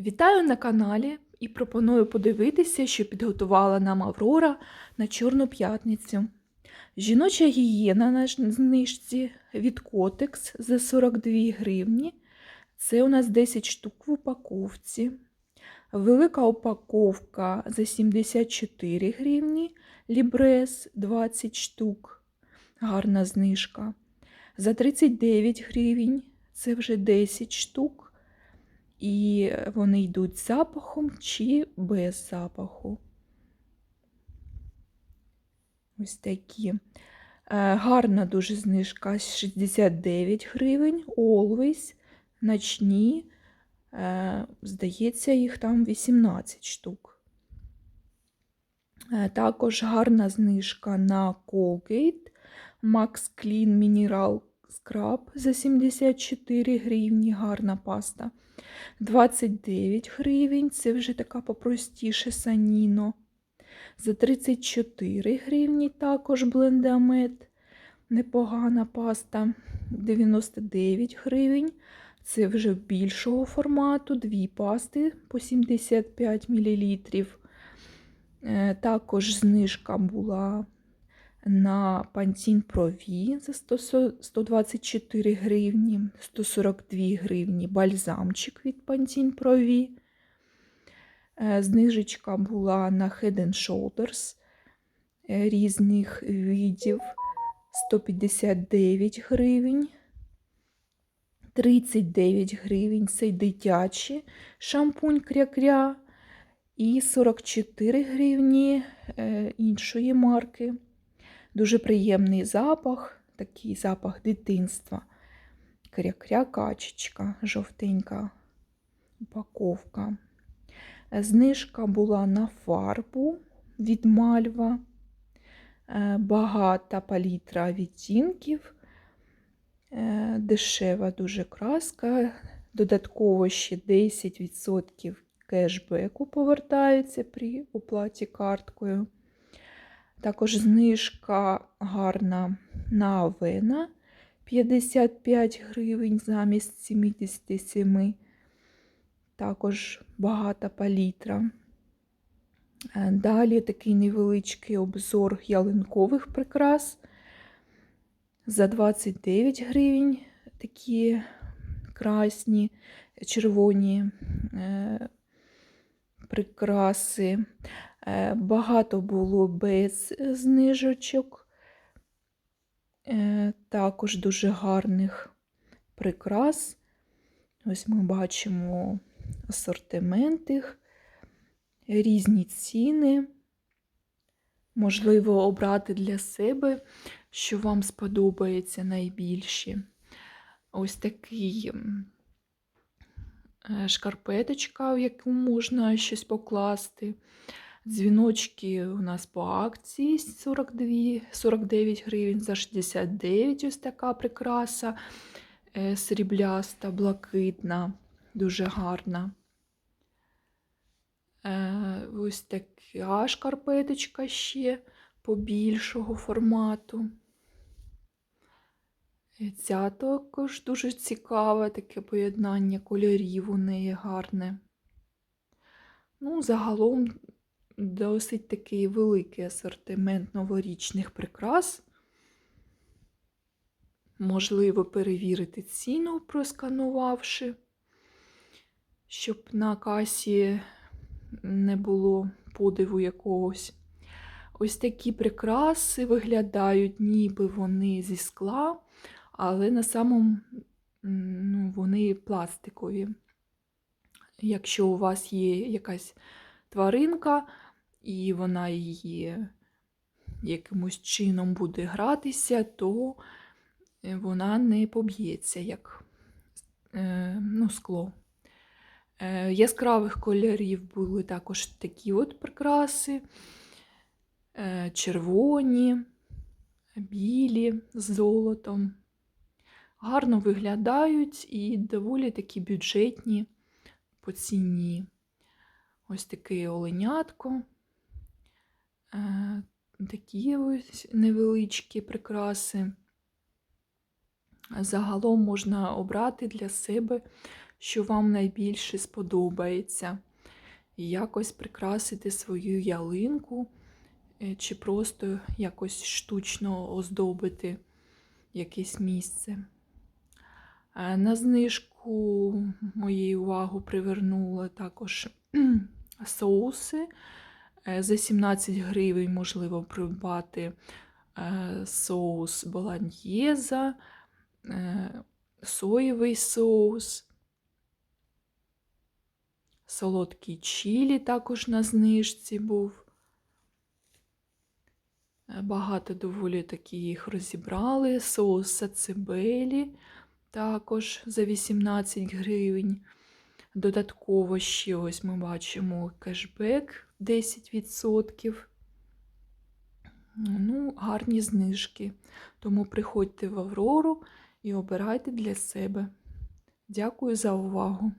Вітаю на каналі і пропоную подивитися, що підготувала нам Аврора на Чорну п'ятницю. Жіноча гігієна на знижці від Котекс за 42 гривні. Це у нас 10 штук в упаковці. Велика упаковка за 74 гривні. Лібрес 20 штук. Гарна знижка. За 39 гривень. Це вже 10 штук. І вони йдуть з запахом чи без запаху. Ось такі. Е, Гарна дуже знижка 69 гривень. Always. Ночні. Е, Здається, їх там 18 штук. Е, Також гарна знижка на Colgate Max Clean Mineral Scrub за 74 гривні. Гарна паста. 29 гривень, це вже така попростіше саніно. За 34 гривні також блендамет. Непогана паста. 99 гривень. Це вже більшого формату, дві пасти по 75 мл. Також знижка була на Pro V за 124 гривні, 142 гривні бальзамчик від Pro V. Е, Знижечка була на Head and Shoulders е, різних видів 159 гривень. 39 гривень це дитячий шампунь кря-кря і 44 гривні е, іншої марки. Дуже приємний запах, такий запах дитинства. Кря-кря качечка, жовтенька упаковка. Знижка була на фарбу від мальва. Е, Багата палітра відтінків. Е, Дешева дуже краска. Додатково ще 10% кешбеку повертаються при оплаті карткою. Також знижка гарна на авена 55 гривень замість 77. Також багата палітра. Е, Далі такий невеличкий обзор ялинкових прикрас. За 29 гривень такі красні, червоні е, прикраси. Е, Багато було без знижочок, Е, також дуже гарних прикрас. Ось ми бачимо асортимент їх, різні ціни. Можливо, обрати для себе, що вам сподобається найбільше. Ось такий шкарпеточка, в яку можна щось покласти. Дзвіночки у нас по акції 42, 49 гривень за 69 ось така прикраса е, срібляста, блакитна, дуже гарна. Е, Ось така шкарпеточка ще побільшого формату. Ця також дуже цікаве, таке поєднання кольорів у неї гарне. Ну, загалом досить такий великий асортимент новорічних прикрас. Можливо, перевірити ціну, просканувавши, щоб на касі не було подиву якогось. Ось такі прикраси виглядають, ніби вони зі скла, але на самому ну, вони пластикові. Якщо у вас є якась тваринка, і вона її якимось чином буде гратися, то е, вона не поб'ється, як е, ну, скло. Е, Яскравих кольорів були також такі от прикраси, червоні, білі з золотом. Гарно виглядають і доволі такі бюджетні по ціні. Ось таке оленятко. Е, Такі ось невеличкі прикраси. Загалом можна обрати для себе що вам найбільше сподобається. Якось прикрасити свою ялинку, е, чи просто якось штучно оздобити якесь місце. На знижку моєю увагу привернули також соуси. Е, За 17 гривень можливо придбати е, соус боланьєза, е, соєвий соус, солодкий чілі також на знижці був. Багато доволі таки їх розібрали. Соус сацебелі також за 18 гривень. Додатково ще ось ми бачимо кешбек 10%. Ну, гарні знижки. Тому приходьте в Аврору і обирайте для себе. Дякую за увагу!